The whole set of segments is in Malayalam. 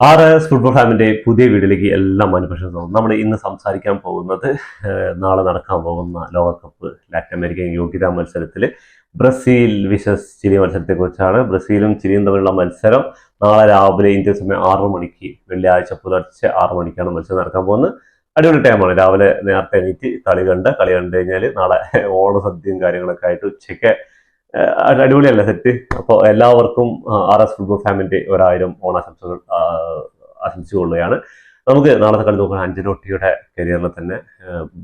ആർ എസ് ഫുട്ബോൾ ഫാമിന്റെ പുതിയ വീഡിയോയിലേക്ക് എല്ലാ മാനുഫാക്ചറും നമ്മൾ ഇന്ന് സംസാരിക്കാൻ പോകുന്നത് നാളെ നടക്കാൻ പോകുന്ന ലോകകപ്പ് ലാറ്റിൻ അമേരിക്കൻ യോഗ്യതാ മത്സരത്തിൽ ബ്രസീൽ വിശസ് ചിലി മത്സരത്തെ കുറിച്ചാണ് ബ്രസീലും ചിലിയും തമ്മിലുള്ള മത്സരം നാളെ രാവിലെ ഇന്ത്യൻ സമയം ആറു മണിക്ക് വെള്ളിയാഴ്ച പുലർച്ചെ ആറു മണിക്കാണ് മത്സരം നടക്കാൻ പോകുന്നത്. അടിപൊളി ടൈമാണ് രാവിലെ നേരത്തെ എണീറ്റ് കളി കണ്ട് കളി കണ്ടു കഴിഞ്ഞാൽ നാളെ ഓണസദ്യയും കാര്യങ്ങളൊക്കെ ആയിട്ട് ഉച്ചയ്ക്ക് അടിപൊളിയല്ലേ സെറ്റ് അപ്പോൾ എല്ലാവർക്കും ആർ എസ് ഫുട്ബോൾ ഫാമിന്റെ ഒരായിരം ഓണാശംസകൾ ആശംസിച്ചുകൊള്ളുകയാണ് നമുക്ക് നാളത്തെ കളി നോക്കാൻ അഞ്ചനോട്ടിയുടെ കരിയറിൽ തന്നെ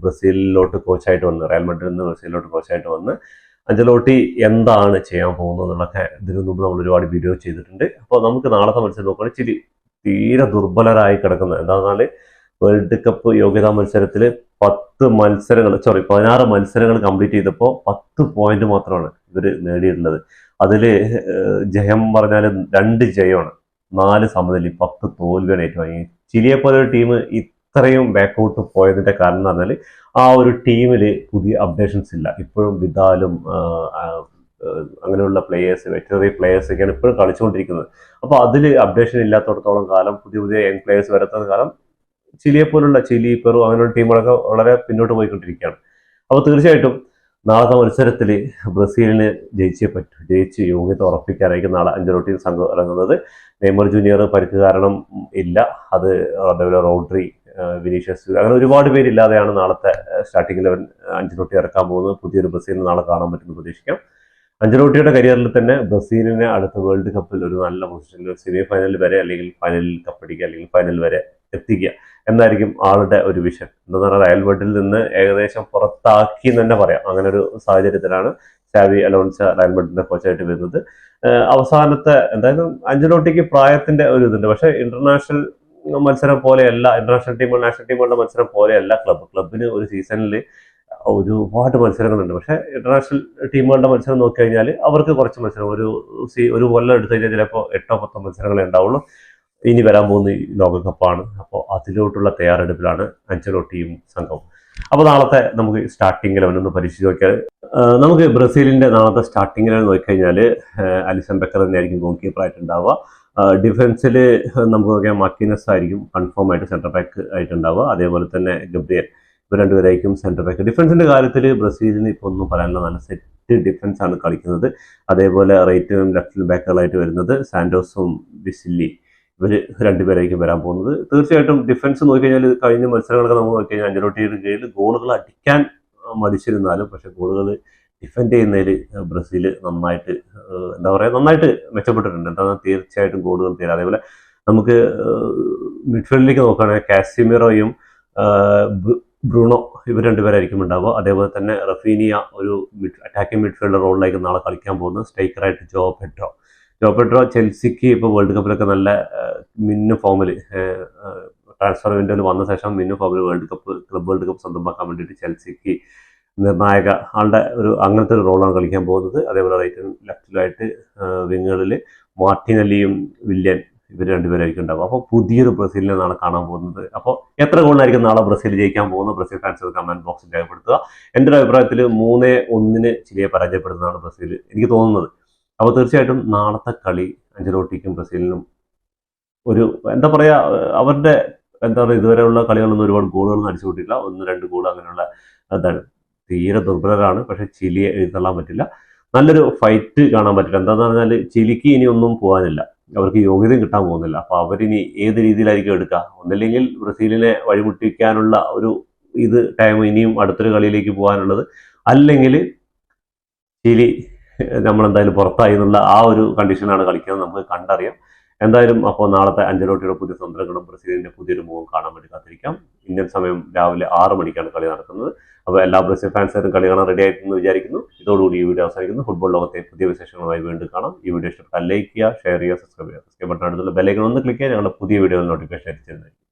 ബ്രസീലിലോട്ട് കോച്ചായിട്ട് വന്ന് റയൽ മഡ്രിഡിൽ നിന്ന് ബ്രസീലിലോട്ട് കോച്ചായിട്ട് വന്ന് അഞ്ചലോട്ടി എന്താണ് ചെയ്യാൻ പോകുന്നത് എന്നുള്ളൊക്കെ ഇതിനു മുമ്പ് നമ്മൾ ഒരുപാട് വീഡിയോ ചെയ്തിട്ടുണ്ട്. അപ്പോൾ നമുക്ക് നാളത്തെ മത്സരം നോക്കുകയാണെങ്കിൽ ഇച്ചിരി തീരെ ദുർബലരായി കിടക്കുന്നത് പറഞ്ഞാൽ വേൾഡ് കപ്പ് യോഗ്യതാ മത്സരത്തിൽ പത്ത് മത്സരങ്ങൾ സോറി പതിനാറ് മത്സരങ്ങൾ കംപ്ലീറ്റ് ചെയ്തപ്പോൾ പത്ത് പോയിന്റ് മാത്രമാണ്. ഇവർ നേടിയിട്ടുള്ളത്. അതിൽ ജയം പറഞ്ഞാൽ രണ്ട് ജയമാണ്. നാല് സമനിലി പത്ത് തോൽവിയാണ് ഏറ്റുവാങ്ങി. ചിലിയെ പോലെ ഒരു ടീം ഇത്രയും ബാക്കൗട്ട് പോയതിന്റെ കാരണം എന്ന് പറഞ്ഞാൽ ആ ഒരു ടീമിൽ പുതിയ അപ്ഡേഷൻസ് ഇല്ല. ഇപ്പോഴും വിദാലും അങ്ങനെയുള്ള പ്ലേയേഴ്സ് വെറ്ററി പ്ലേയേഴ്സ് ഒക്കെയാണ് ഇപ്പോഴും കളിച്ചുകൊണ്ടിരിക്കുന്നത്. അപ്പോൾ അതിൽ അപ്ഡേഷൻ ഇല്ലാത്തടത്തോളം കാലം പുതിയ പുതിയ യങ് പ്ലേയേഴ്സ് വരാത്ത കാലം ചിലിയെ പോലുള്ള ചിലി പെറു അങ്ങനെയുള്ള ടീമുകളൊക്കെ വളരെ പിന്നോട്ട് പോയിക്കൊണ്ടിരിക്കുകയാണ്. അപ്പോൾ തീർച്ചയായിട്ടും നാളത്തെ മത്സരത്തിൽ ബ്രസീലിന് ജയിച്ചേ പറ്റൂ. ജയിച്ച് യോഗ്യത ഉറപ്പിക്കാനായിരിക്കും നാളെ അഞ്ചലോട്ടിയും സംഘം ഇറങ്ങുന്നത്. നെയ്മർ ജൂനിയർ പരിക്ക് കാരണം ഇല്ല. അത് അതേപോലെ റോഡ്രി വിനീഷ്യസ് അങ്ങനെ ഒരുപാട് പേരില്ലാതെയാണ് നാളത്തെ സ്റ്റാർട്ടിംഗ് ലെവൻ അഞ്ചലോട്ടി ഇറക്കാൻ പോകുന്നത്. പുതിയൊരു ബ്രസീലിന് നാളെ കാണാൻ പറ്റുമെന്ന് പ്രതീക്ഷിക്കാം. അഞ്ചലോട്ടിയുടെ കരിയറിൽ തന്നെ ബ്രസീലിനെ അടുത്ത വേൾഡ് കപ്പിൽ ഒരു നല്ല പൊസിഷനിൽ സെമി ഫൈനൽ വരെ അല്ലെങ്കിൽ ഫൈനലിൽ കപ്പടിക്കുക അല്ലെങ്കിൽ ഫൈനൽ വരെ എത്തിക്കുക. എന്നായിരിക്കും ആളുടെ ഒരു വിഷൻ. എന്താ പറഞ്ഞാൽ റയൽ മഡ്രിഡിൽ നിന്ന് ഏകദേശം പുറത്താക്കി എന്ന് തന്നെ പറയാം. അങ്ങനെ ഒരു സാഹചര്യത്തിലാണ് ഷാവി അലോൺസ റയൽ മഡ്രിഡിന്റെ കോച്ചായിട്ട് വരുന്നത്. അവസാനത്തെ എന്തായാലും അഞ്ചലോട്ടിക്ക് പ്രായത്തിന്റെ ഒരു ഇതുണ്ട്. പക്ഷേ ഇന്റർനാഷണൽ മത്സരം പോലെയല്ല ഇന്റർനാഷണൽ ടീമുകൾ നാഷണൽ ടീമുകളുടെ മത്സരം പോലെയല്ല ക്ലബ്ബ് ക്ലബിന് ഒരു സീസണിൽ ഒരുപാട് മത്സരങ്ങളുണ്ട്. പക്ഷേ ഇന്റർനാഷണൽ ടീമുകളുടെ മത്സരം നോക്കി കഴിഞ്ഞാൽ അവർക്ക് കുറച്ച് മത്സരം. ഒരു സീ ഒരു കൊല്ലം എടുത്തു കഴിഞ്ഞാൽ ചിലപ്പോൾ എട്ടോ പത്തോ മത്സരങ്ങളെ ഉണ്ടാവുള്ളൂ. ഇനി വരാൻ പോകുന്ന ലോകകപ്പാണ്. അപ്പോൾ അതിലോട്ടുള്ള തയ്യാറെടുപ്പിലാണ് അഞ്ചലോട്ടിയും സംഘവും അപ്പോൾ നാളത്തെ നമുക്ക് സ്റ്റാർട്ടിംഗ് ലെവൻ ഒന്ന് പരിശോധിച്ച് നോക്കിയാൽ നമുക്ക് ബ്രസീലിന്റെ നാളത്തെ സ്റ്റാർട്ടിംഗ് ലെവൻ നോക്കിക്കഴിഞ്ഞാൽ അലിസൺ ബെക്കർ തന്നെയായിരിക്കും ഗോൾ കീപ്പറായിട്ട് ഉണ്ടാവുക ഡിഫൻസിൽ നമുക്ക് നോക്കിയാൽ മക്കിനസ് ആയിരിക്കും കൺഫേം ആയിട്ട് സെന്റർ ബാക്ക് ആയിട്ടുണ്ടാവുക. അതേപോലെ തന്നെ ഗബ്രിയൽ ഇവർ രണ്ടുപേരായിരിക്കും സെന്റർ ബാക്ക് ഡിഫൻസിന്റെ കാര്യത്തിൽ ബ്രസീലിന് ഇപ്പോൾ ഒന്നും പറയാനില്ല നല്ല സെറ്റ് ഡിഫൻസ് ആണ് കളിക്കുന്നത്. അതേപോലെ റൈറ്റും ലെഫ്റ്റ് ബാക്കുകളായിട്ട് വരുന്നത് സാൻഡോസും ബിസില്ലി ഇവർ രണ്ടുപേരായിരിക്കും വരാൻ പോകുന്നത്. തീർച്ചയായിട്ടും ഡിഫൻസ് നോക്കിക്കഴിഞ്ഞാൽ കഴിഞ്ഞ മത്സരങ്ങളൊക്കെ നമ്മൾ നോക്കിക്കഴിഞ്ഞാൽ അഞ്ചലോട്ടിയുടെ കീഴിൽ ഗോളുകൾ അടിക്കാൻ മടിച്ചിരുന്നാലും പക്ഷെ ഗോളുകൾ ഡിഫെൻഡ് ചെയ്യുന്നതിൽ ബ്രസീൽ നന്നായിട്ട് എന്താ പറയുക നന്നായിട്ട് മെച്ചപ്പെട്ടിട്ടുണ്ട്. എന്താ തീർച്ചയായിട്ടും ഗോളുകൾ തീരാ അതേപോലെ നമുക്ക് മിഡ്ഫീൽഡിലേക്ക് നോക്കുകയാണെങ്കിൽ കാസിമിറോയും ബ്രൂണോ ഇവർ രണ്ടുപേരായിരിക്കും ഉണ്ടാവുക. അതേപോലെ തന്നെ റഫീനിയ ഒരു മിഡ് അറ്റാക്കിംഗ് മിഡ്ഫീൽഡർ റോളിലേക്ക് നാളെ കളിക്കാൻ പോകുന്നത്. സ്ട്രൈക്കറായിട്ട് ജോ പെഡ്രോ. പെഡ്രോ ചെൽസിക്ക് ഇപ്പോൾ വേൾഡ് കപ്പിലൊക്കെ നല്ല മിന്നു ഫോമിൽ ട്രാൻസ്ഫർ വിൻഡോയിൽ വന്ന ശേഷം മിന്നു ഫോമിൽ world cup club world cup സ്വന്തമാക്കാൻ വേണ്ടിയിട്ട് ചെൽസിക്ക് നിർണായക ആളുടെ ഒരു അങ്ങനത്തെ ഒരു റോളാണ് കളിക്കാൻ പോകുന്നത്. അതേപോലെ റൈറ്റും ലെഫ്റ്റിലായിട്ട് വിങ്ങുകളിൽ മാർട്ടിനലിയും വില്യൻ ഇവർ രണ്ടുപേരായിരിക്കും ഉണ്ടാവും അപ്പോൾ പുതിയൊരു ബ്രസീലിനെ നാളെ കാണാൻ പോകുന്നത്. അപ്പോൾ എത്ര ഗോളിലായിരിക്കും നാളെ ബ്രസീൽ ജയിക്കാൻ പോകുന്നത്? ബ്രസീൽ ഫാൻസ് കമന്റ് ബോക്സിൽ രേഖപ്പെടുത്തുക. എന്റെ ഒരു അഭിപ്രായത്തിൽ മൂന്ന് ഒന്നിന് ചിലിയെ പരാജയപ്പെടുന്നതാണ് ബ്രസീൽ എനിക്ക് തോന്നുന്നത് അപ്പോൾ തീർച്ചയായിട്ടും നാളത്തെ കളി അഞ്ചലോട്ടിക്കും ബ്രസീലിനും. ഒരു എന്താ പറയുക അവരുടെ എന്താ പറയുക ഇതുവരെയുള്ള കളികളൊന്നും ഒരുപാട് ഗോളുകളൊന്നും അടിച്ചു ഒന്ന് രണ്ട് ഗോൾ അങ്ങനെയുള്ള എന്താണ് തീരെ ദുർബലരാണ്. പക്ഷെ ചിലിയെ എഴുതള്ളാൻ പറ്റില്ല. നല്ലൊരു ഫൈറ്റ് കാണാൻ പറ്റില്ല. എന്താന്ന് പറഞ്ഞാൽ ചിലിക്ക് ഇനി ഒന്നും പോകാനില്ല അവർക്ക് യോഗ്യതയും കിട്ടാൻ പോകുന്നില്ല. അപ്പോൾ അവരിനി ഏത് രീതിയിലായിരിക്കും എടുക്കുക? ഒന്നില്ലെങ്കിൽ ബ്രസീലിനെ വഴിമുട്ടിക്കാനുള്ള ഒരു ഇത് ടൈം ഇനിയും അടുത്തൊരു കളിയിലേക്ക് പോകാനുള്ളത് അല്ലെങ്കിൽ ചിലി നമ്മളെന്തായാലും പുറത്തായി എന്നുള്ള ആ ഒരു കണ്ടീഷനാണ് കളിക്കുന്നത്. നമുക്ക് കണ്ടറിയാം. എന്തായാലും അപ്പോൾ നാളത്തെ അഞ്ചലോട്ടിയുടെ പുതിയ തന്ത്രങ്ങളും ബ്രസീലിന്റെ പുതിയൊരു മുഖം കാണാൻ വേണ്ടി കാത്തിരിക്കാം. ഇന്ത്യൻ സമയം രാവിലെ ആറ് മണിക്കാണ് കളി നടക്കുന്നത്. അപ്പോൾ എല്ലാ ബ്രസീൽ ഫാൻസായിട്ടും കളി കാണാൻ റെഡി ആയിട്ടെന്ന് വിചാരിക്കുന്നു. ഇതോടുകൂടി ഈ വീഡിയോ അവസാനിക്കുന്നു. ഫുട്ബോൾ ലോകത്തെ പുതിയ വിശേഷങ്ങളുമായി വീണ്ടും കാണാം. ഈ വീഡിയോ ഇഷ്ടപ്പെട്ടാൽ ലൈക്ക് ചെയ്യുക ഷെയർ ചെയ്യുക സബ്സ്ക്രൈബ് ചെയ്യുക. സബ്സ്ക്രൈബ് ബട്ടൺ അടുത്തുള്ള ബെല്ലൈക്കൺ ഒന്ന് ക്ലിക്ക് ചെയ്യുക. ഞങ്ങളുടെ പുതിയ വീഡിയോ നോട്ടിഫിക്കേഷൻ അയച്ചിരുന്നത്